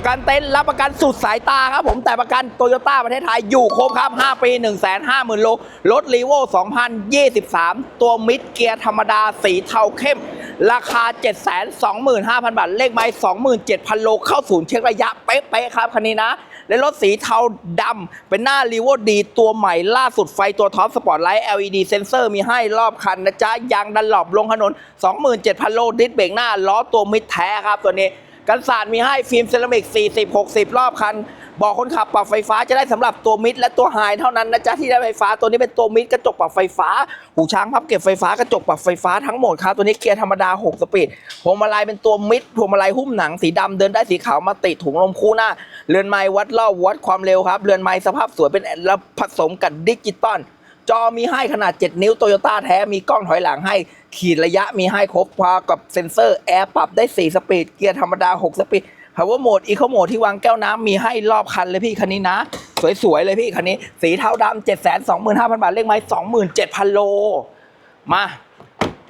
ประกันเต็นท์รับประกันสุดสายตาครับผมแต่ประกันโตโยต้าประเทศไทยอยู่ครบครับ 5 ปี 1 5 0 0 0 0 โลรถรีโว2023 ตัวมิดเกียร์ธรรมดาสีเทาเข้ม ราคา 725,000 บาท เลขไม้27,000 โลเข้าศูนย์เช็คระยะเป๊ะๆครับคันนี้นะ และรถสีเทาดำเป็นหน้ารีโวดีตัวใหม่ล่าสุดไฟตัวท็อปสปอร์ตไลท์ LED เซนเซอร์มีให้รอบคันนะจ๊ะยางดันหลบลงถนน 27,000 โลดิสเบรกหน้าล้อตัวมิดแท้ครับตัวนี้ กันสาดมีให้ฟิล์มเซรามิก 40 60 รอบคัน บอกคนขับปรับไฟฟ้าจะได้สำหรับตัวมิดและตัวไฮเท่านั้นนะจ๊ะที่ได้ไฟฟ้าตัวนี้เป็นตัวมิดกระจกปรับไฟฟ้า หูช้างพับเก็บไฟฟ้ากระจกปรับไฟฟ้าทั้งหมดครับตัวนี้เกียร์ธรรมดา 6 สปีดพวงมาลัยเป็นตัวมิดพวงมาลัยหุ้มหนังสีดำเดินได้สีขาวมาติดถุงลมคู่หน้า เรือนไม้วัดรอบวัดความเร็วครับ เรือนไม้สภาพสวยเป็นแล้วผสมกับดิจิตอลจอมีให้ขนาด 7 นิ้วโตโยต้าแท้มีกล้องถอยหลังให้ ขีดระยะมีให้ครบพร้อมกับเซ็นเซอร์แอร์ปรับได้ 4 สปีด เกียร์ธรรมดา 6 สปีด Power Mode Eco Mode ที่วางแก้วน้ำมีให้รอบคันเลยพี่คันนี้นะ สวยๆ เลยพี่คันนี้ สีเทาดำ725,000 บาท เลขไม้27,000 โล มา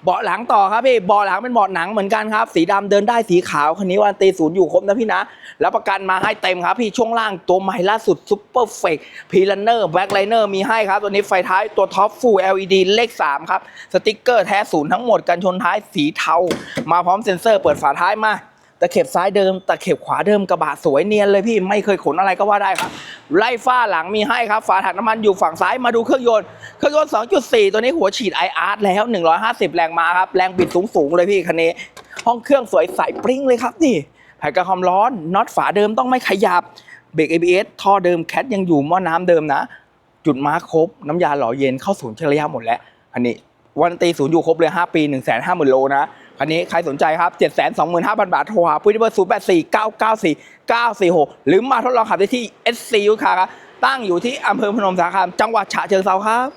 เบาะหลังต่อครับพี่เบาะหลังเป็นเบาะหนังเหมือนกันครับ สีดำเดินได้สีขาวคันนี้วันตีศูนย์อยู่ครบนะพี่นะแล้วประกันมาให้เต็มครับพี่ช่วงล่างตัวใหม่ล่าสุดซุปเปอร์เฟกพีลันเนอร์แบ็คไลเนอร์มีให้ครับ ตัวนี้ไฟท้ายตัวท็อปฟูล LED เลข 3 ครับ สติกเกอร์แท้ศูนย์ทั้งหมดกันชนท้ายสีเทา มาพร้อมเซ็นเซอร์เปิดฝาท้ายมา ตะเข็บซ้ายเดิมตะเข็บขวาเดิมกระบะสวยเนียนเลยพี่ไม่เคยขนอะไรก็ว่าได้ครับ ไล่ฝ้าหลังมีให้ครับฝาถังน้ำมันอยู่ฝั่งซ้ายมาดูเครื่องยนต์เครื่องยนต์ 2.4 ตัวนี้หัวฉีด IR แล้ว 150 แรงม้าครับแรงบิดสูงๆเลยพี่คันนี้ ห้องเครื่องสวยใสปริ้งเลยครับนี่แผ่นกันความร้อนน็อตฝาเดิมต้องไม่ขยับเบรก ABS ท่อเดิมแคทยังอยู่หม้อน้ำเดิมนะ จุดมาร์คครบ น้ำยาหล่อเย็นเข้าศูนย์เช็คระยะหมดแล้วคันนี้วันตีศูนย์อยู่ครบเลย 5 ปี 1 5 0 0 0 0โลนะ คันนี้ใครสนใจครับ 725,000 บาท โทรหาพุที่เบอร์ 0 8 4 9 9 4 9 4 6 หรือมาทดลองขับได้ที่ SCU ค่ะครับตั้งอยู่ที่อำเภอพนมสารคาม จังหวัดฉะเชิงเทราครับ